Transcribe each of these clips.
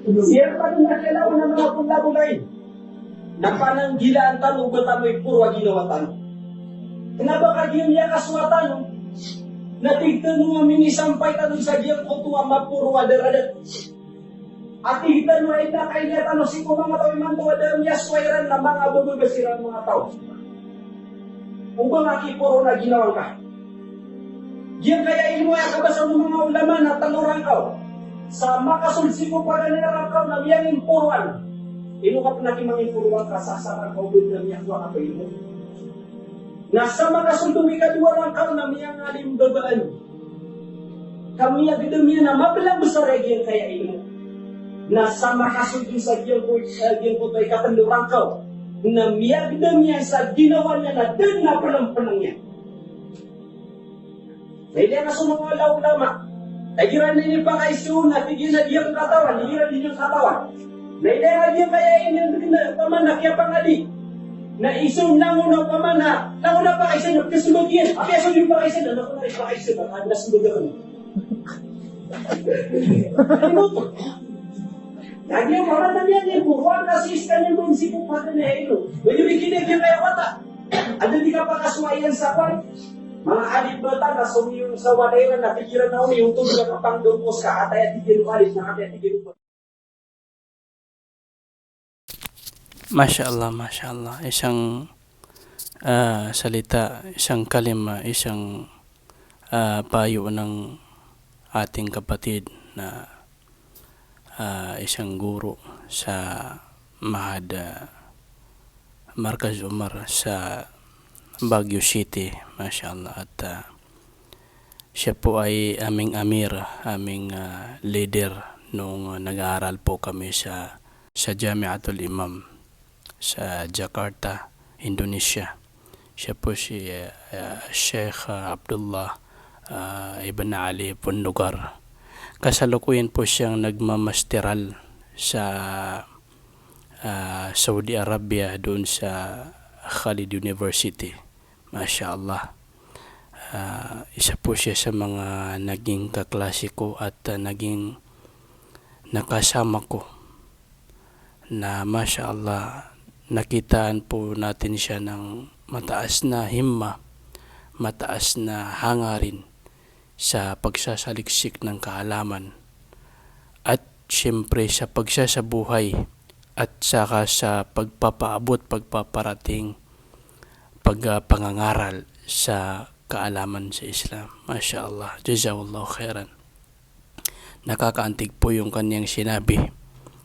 Siya pa rin nakilala ng mga pula-bulay. Na pananggilaan tanong ba tamo'y puro ginawa tanong. Kenapa kagiyang niya kaswatan? Natigtan mo nga minisampay tanong sa giyang kutuwa mapuro adaradat. At tigtan mo ay nakaingat ano si ko mga tao man tuwa dalam niya swairan na mga bububasiran mga tao. Kung ba nga kipuro na ginawang ka? Diyan kaya imo ay kabasa ng mga ulama na tanurang ka. Sa makasulsi ko pa na nirakaw na miyang impuruan. Ino ka pinakimang impuruan ka sa sarang kaubid na miyang kwa ka imo. Nasa makasultuwi ka duwa lang ka na miyang alim babaan. Kami ang gidamiya na mabilang besar yan kaya imo. Nasa makasultuwi sa giyang ko giyang ko tay katandurang ka. Na miyag niya sa ginawa niya na din na palang niya. Dahil yan sa mga ulama, Nagiran din yung pakaisyo na tigil na diyang katawan, nagiran din yung katawan. Nailera din kaya inyong pamanak yung pangadi. Na isong nangunaw pamana, nangunaw pa kaisa na kasulog yan. Ang kaso yung pakaisa na, naku na rin pakaisa na, ang nasulog ako. Kalimuto. Lagi yung mga nandiyan yan, buwan na sis ka niya doon si Pupata na Helo. Pwede may kinig yung kaya wata. Ano di ka pa kaswayan sa kwan? Mga alibata na sumiyong sa wadera na na yung tulog na kapangdungos ka atay at tigil umalis na atay at tigil umalis. Masya. Isang ah, salita, isang kalima, isang ah, payo ng ating kapatid na ah, isang guro sa Mahad ah, Markaz Umar sa Baguio City. Masya Allah. At ah, siya po ay aming amir, aming ah, leader nung ah, nag-aaral po kami sa sa Jamiatul Imam sa Jakarta, Indonesia. Siya po si uh, uh, Sheikh uh, Abdullah uh, Ibn Ali Pundugar. Kasalukuyan po siyang nagmamasteral sa uh, Saudi Arabia doon sa Khalid University. Masya Allah. Uh, isa po siya sa mga naging kaklase ko at uh, naging nakasama ko na Masya Allah nakitaan po natin siya ng mataas na himma, mataas na hangarin sa pagsasaliksik ng kaalaman at siyempre sa pagsasabuhay at saka sa pagpapaabot, pagpaparating, pagpangangaral sa kaalaman sa Islam. Masya Allah. Jazakallah khairan. Nakakaantig po yung kanyang sinabi.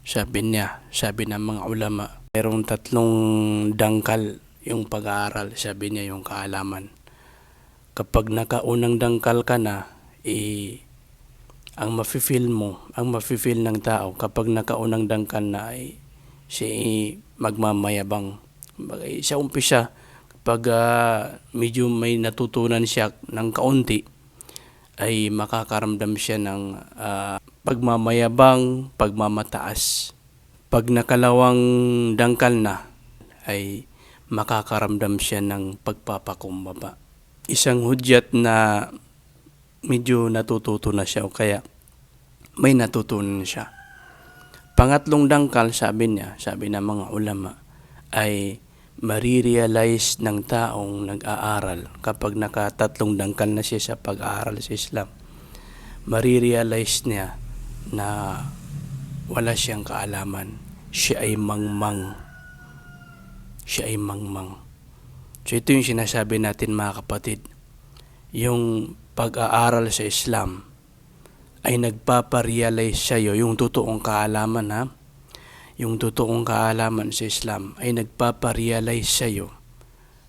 Sabi niya, sabi ng mga ulama, merong tatlong dangkal yung pag-aaral, sabi niya yung kaalaman. Kapag nakaunang dangkal ka na, eh, ang mafe-feel mo, ang mafe-feel ng tao kapag nakaunang dangkal na ay si magmamayabang. Sa umpisa, kapag ah, medyo may natutunan siya ng kaunti, ay makakaramdam siya ng ah, pagmamayabang, pagmamataas. Pag nakalawang dangkal na, ay makakaramdam siya ng pagpapakumbaba. Isang hudyat na medyo natututo na siya o kaya may natutunan siya. Pangatlong dangkal, sabi niya, sabi ng mga ulama, ay marirealize ng taong nag-aaral kapag nakatatlong dangkal na siya sa pag-aaral sa Islam. Marirealize niya na wala siyang kaalaman. Siya ay mangmang. Siya ay mangmang. So ito yung sinasabi natin mga kapatid. Yung pag-aaral sa Islam ay nagpaparealize sa'yo yung totoong kaalaman ha. Yung totoong kaalaman sa Islam ay nagpaparealize sa'yo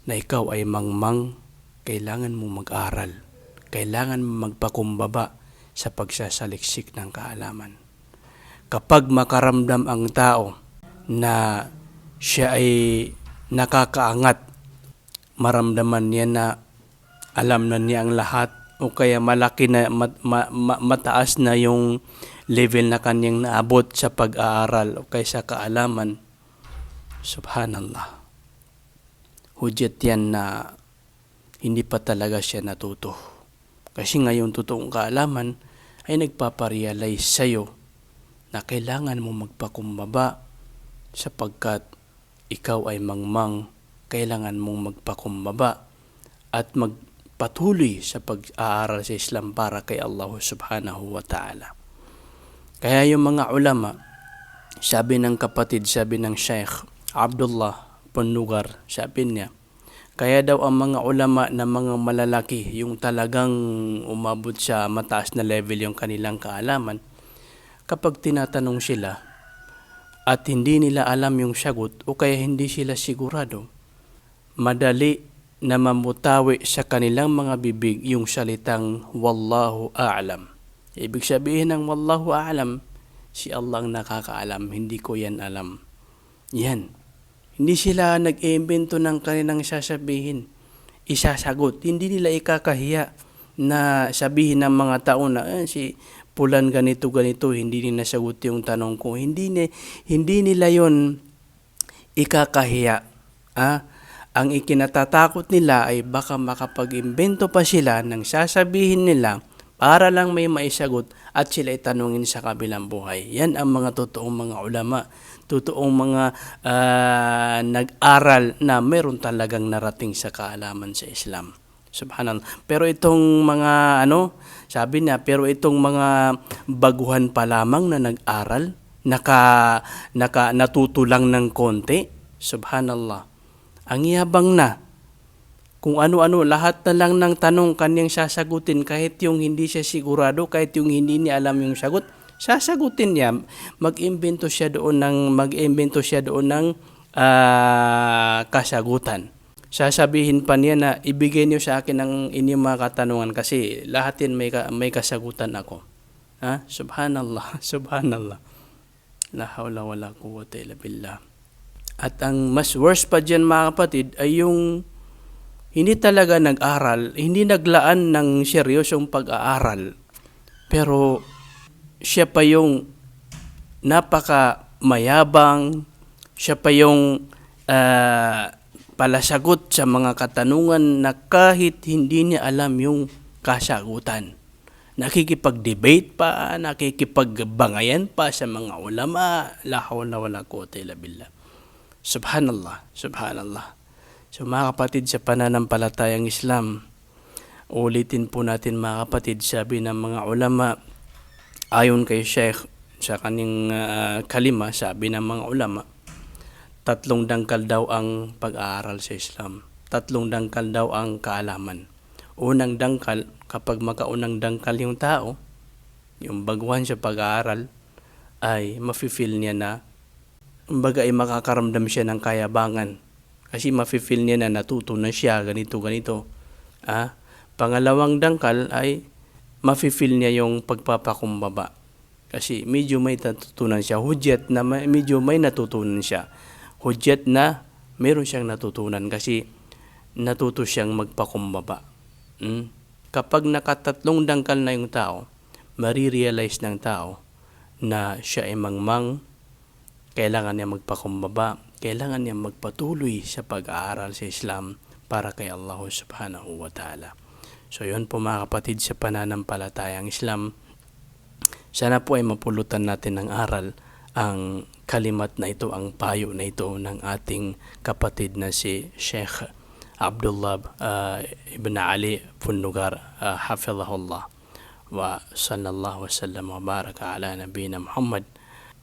na ikaw ay mangmang, kailangan mo mag-aral. Kailangan mo magpakumbaba sa pagsasaliksik ng kaalaman. Kapag makaramdam ang tao na siya ay nakakaangat, maramdaman niya na alam na niya ang lahat o kaya malaki na mat, ma, ma, mataas na yung level na kanyang naabot sa pag-aaral o kaya sa kaalaman. Subhanallah. Hudyat yan na hindi pa talaga siya natuto. Kasi ngayon totoong kaalaman ay nagpaparealize sa'yo na kailangan mo magpakumbaba sapagkat ikaw ay mangmang, kailangan mong magpakumbaba at magpatuloy sa pag-aaral sa Islam para kay Allah subhanahu wa ta'ala. Kaya yung mga ulama, sabi ng kapatid, sabi ng Sheikh Abdullah Panugar, sabi niya, kaya daw ang mga ulama na mga malalaki, yung talagang umabot sa mataas na level yung kanilang kaalaman, kapag tinatanong sila at hindi nila alam yung sagot o kaya hindi sila sigurado, madali na mamutawi sa kanilang mga bibig yung salitang Wallahu A'lam. Ibig sabihin ng Wallahu A'lam, si Allah ang nakakaalam, hindi ko yan alam. Yan. Hindi sila nag-iimbento ng kanilang sasabihin. Isasagot. Hindi nila ikakahiya na sabihin ng mga tao na eh, si pulan ganito ganito hindi nila nasagot yung tanong ko hindi ni hindi nila yon ikakahiya ah ang ikinatatakot nila ay baka makapag-imbento pa sila ng sasabihin nila para lang may maisagot at sila itanungin sa kabilang buhay. Yan ang mga totoong mga ulama, totoong mga ah, nag-aral na meron talagang narating sa kaalaman sa Islam. Subhanallah. Pero itong mga ano, sabi niya, pero itong mga baguhan pa lamang na nag-aral, naka, naka natuto lang ng konti, subhanallah. Ang yabang na. Kung ano-ano, lahat na lang ng tanong kanyang sasagutin kahit yung hindi siya sigurado, kahit yung hindi niya alam yung sagot, sasagutin niya. Mag-imbento siya doon ng mag-imbento siya doon ng ah, kasagutan. Sasabihin pa niya na ibigay niyo sa akin ang inyong mga katanungan kasi lahat yan may, ka- may kasagutan ako. Ha? Subhanallah, subhanallah. La hawla wala quwwata illa billah. At ang mas worst pa dyan mga kapatid ay yung hindi talaga nag-aral, hindi naglaan ng seryosong pag-aaral. Pero siya pa yung napaka mayabang, siya pa yung ah, palasagot sa mga katanungan na kahit hindi niya alam yung kasagutan. Nakikipag-debate pa, nakikipagbangayan pa sa mga ulama. La hawla wala quwwata illa billah. Subhanallah, subhanallah. So mga kapatid sa pananampalatayang Islam, ulitin po natin mga kapatid, sabi ng mga ulama, ayon kay Sheikh sa kaning ah, kalima, sabi ng mga ulama, tatlong dangkal daw ang pag-aaral sa Islam. Tatlong dangkal daw ang kaalaman. Unang dangkal, kapag makaunang dangkal yung tao, yung baguhan sa pag-aaral, ay mafe-feel niya na Kumbaga ay makakaramdam siya ng kayabangan. Kasi mafe-feel niya na natuto na siya, ganito, ganito. Ah, pangalawang dangkal ay mafe-feel niya yung pagpapakumbaba. Kasi medyo may natutunan siya. Hudyat na may, medyo may natutunan siya. Hudyat na meron siyang natutunan kasi natuto siyang magpakumbaba. Mm? Kapag nakatatlong dangkal na yung tao, marirealize ng tao na siya ay mangmang, kailangan niya magpakumbaba, kailangan niya magpatuloy sa pag-aaral sa Islam para kay Allah subhanahu wa ta'ala. So yun po mga kapatid sa pananampalatayang Islam. Sana po ay mapulutan natin ng aral ang kalimat na ito, ang payo na ito ng ating kapatid na si Sheikh Abdullah uh, Ibn Ali Funnugar, uh, hafizahullah. Wa sallallahu wa sallam wa baraka ala nabina Muhammad.